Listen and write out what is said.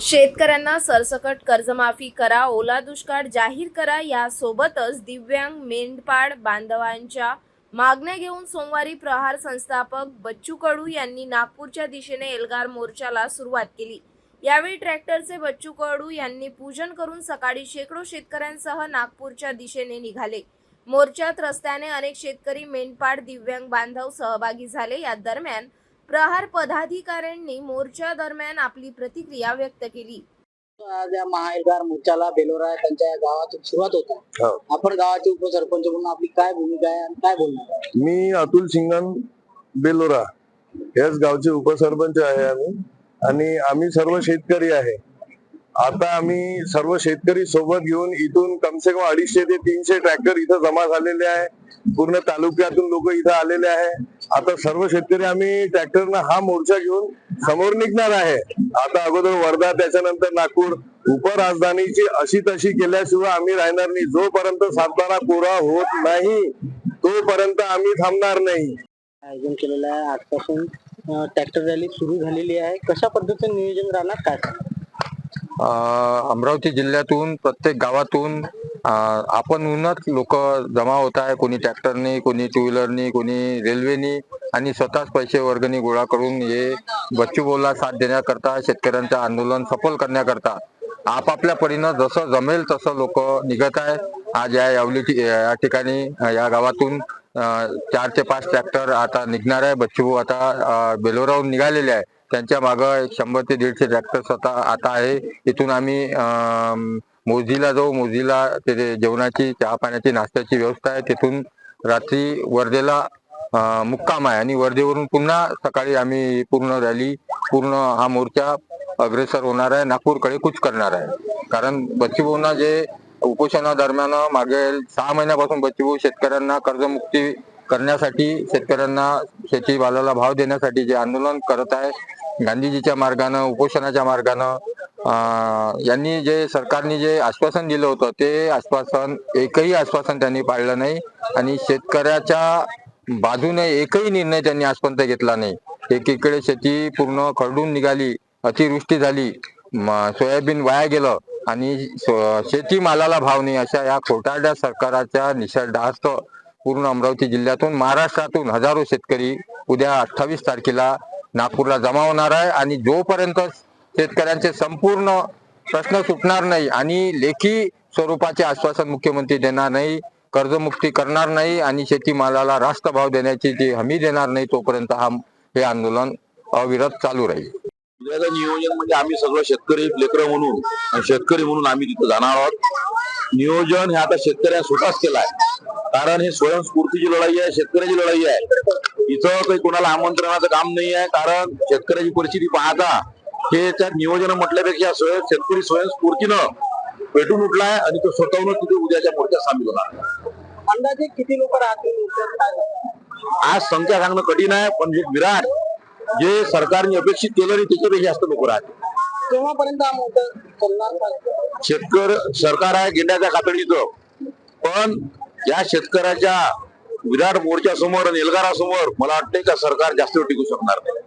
शेतकऱ्यांना सरसकट कर्जमाफी करा ओला दुष्काळ जाहीर करा यासोबतच दिव्यांग मेंढपाळ बांधवांच्या मागण्या घेऊन सोमवारी प्रहार संस्थापक बच्चू कडू यांनी नागपूरच्या दिशेने एल्गार मोर्चाला सुरुवात केली. यावेळी ट्रॅक्टरचे बच्चू कडू यांनी पूजन करून सकाळी शेकडो शेतकऱ्यांसह नागपूरच्या दिशेने निघाले. मोर्चात रस्त्याने अनेक शेतकरी मेंढपाळ दिव्यांग बांधव सहभागी झाले. या दरम्यान प्रहार पदाधिकाऱ्यांनी मोर्चा दरम्यान आपली प्रतिक्रिया व्यक्त केली. आज या महाएल्गार मोर्चाला बेलोरा त्यांच्या या गावातून सुरुवात होत. हो. आपण गावाचे उपसरपंच म्हणून आपली काय भूमिका आहे आणि काय बोलणार? मी अतुल सिंगन बेलोरा याच गावचे उपसरपंच आहे आम्ही. आणि आम्ही सर्व शेतकरी आहे. आता आम्ही सर्व शेतकरी सोबत घेऊन इथून कमसे कम अडीचशे ते तीनशे ट्रॅक्टर इथं जमा झालेले आहे. पूर्ण तालुक्यातून लोक इथं आलेले आहे. आता सर्व शेतकरी आम्ही ट्रॅक्टरनं हा मोर्चा घेऊन समोर निघणार आहे. आता अगोदर वर्धा त्याच्यानंतर नागपूर उपराजधानीची अशी तशी केल्याशिवाय आम्ही राहणार नाही. जोपर्यंत सातबारा कोरा होत नाही तोपर्यंत आम्ही थांबणार नाही. आयोजन केलेलं आहे आजपासून. ट्रॅक्टर रॅली सुरू झालेली आहे. कशा पद्धतीचं नियोजन राहणार काय? अमरावती जिल्ह्यातून प्रत्येक गावातून आपण उन्हात लोक जमा होत आहे कोणी ट्रॅक्टरनी कोणी टू व्हीलरनी कोणी रेल्वेनी आणि स्वतःच पैसे वर्गणी गोळा करून हे बच्चू बोलला साथ देण्याकरता शेतकऱ्यांचं आंदोलन सफल करण्याकरता आपापल्या परीनं जसं जमेल तसं लोक निघत आहे. आज या यावली या ठिकाणी या गावातून चार ते पाच ट्रॅक्टर आता निघणार आहे. बच्चू आता बेलोराहून निघालेले आहे. त्यांच्या मागं शंभर ते दीडशे ट्रॅक्टर स्वतः आता आहे. इथून आम्ही मोजीला जाऊ मोजीला तिथे जेवणाची चहा पाण्याची नाश्त्याची व्यवस्था आहे तिथून रात्री वर्धेला मुक्काम आहे. आणि वर्धेवरून पुन्हा सकाळी आम्ही पूर्ण रॅली पूर्ण हा मोर्चा अग्रेसर होणार आहे. नागपूरकडे कूच करणार आहे. कारण बच्चीभाऊंना जे उपोषणादरम्यान मागील सहा महिन्यापासून बच्चीभाऊ शेतकऱ्यांना कर्जमुक्ती करण्यासाठी शेतकऱ्यांना शेतीमालाला भाव देण्यासाठी जे आंदोलन करत आहे गांधीजीच्या मार्गानं उपोषणाच्या मार्गानं यांनी जे सरकारने जे आश्वासन दिलं होतं ते आश्वासन एकही आश्वासन त्यांनी पाळलं नाही आणि शेतकऱ्याच्या बाजूने एकही निर्णय त्यांनी आजपर्यंत घेतला नाही. एकीकडे शेती पूर्ण खरडून निघाली अतिवृष्टी झाली सोयाबीन वाया गेलं आणि शेती शेतीमालाला भाव नाही अशा या खोटारड्या सरकाराच्या निषेधार्थ पूर्ण अमरावती जिल्ह्यातून महाराष्ट्रातून हजारो शेतकरी उद्या अठ्ठावीस तारखेला नागपूरला जमा होणार आहे आणि जोपर्यंत शेतकऱ्यांचे संपूर्ण प्रश्न सुटणार नाही आणि लेखी स्वरूपाचे आश्वासन मुख्यमंत्री देणार नाही कर्जमुक्ती करणार नाही आणि शेतीमालाला रास्त भाव देण्याची जी हमी देणार नाही तोपर्यंत हा हे आंदोलन अविरत चालू राहील. उद्याचं नियोजन म्हणजे आम्ही सगळं शेतकरी लेकरं म्हणून आणि शेतकरी म्हणून आम्ही तिथं जाणार आहोत. नियोजन हे आता शेतकऱ्या स्वतःच केलं आहे कारण हे स्वयंस्फूर्तीची लढाई आहे शेतकऱ्याची लढाई आहे. इथं काही कोणाला आमंत्रणाचं काम नाही आहे कारण शेतकऱ्याची परिस्थिती पाहता हे त्यात नियोजन म्हटल्यापेक्षा स्वयं शेतकरी स्वयंस्फूर्तीनं पेटून उठलाय आणि तो स्वतःहूनच तिथे उद्याच्या मोर्चात सामील होणार अंदाजे किती लोक राहतील? आज संख्या सांगणं कठीण आहे पण जे विराट जे सरकारने अपेक्षित केलं नाही त्याच्यापेक्षा जास्त लोक राहतील केव्हापर्यंत हा मोर्चा चालणार? शेतकरी सरकार आहे गेंड्याच्या कातडीचं पण या शेतकऱ्याच्या विराट मोर्चा समोर आणि एल्गारासमोर मला वाटते का सरकार जास्त वेळ टिकू शकणार नाही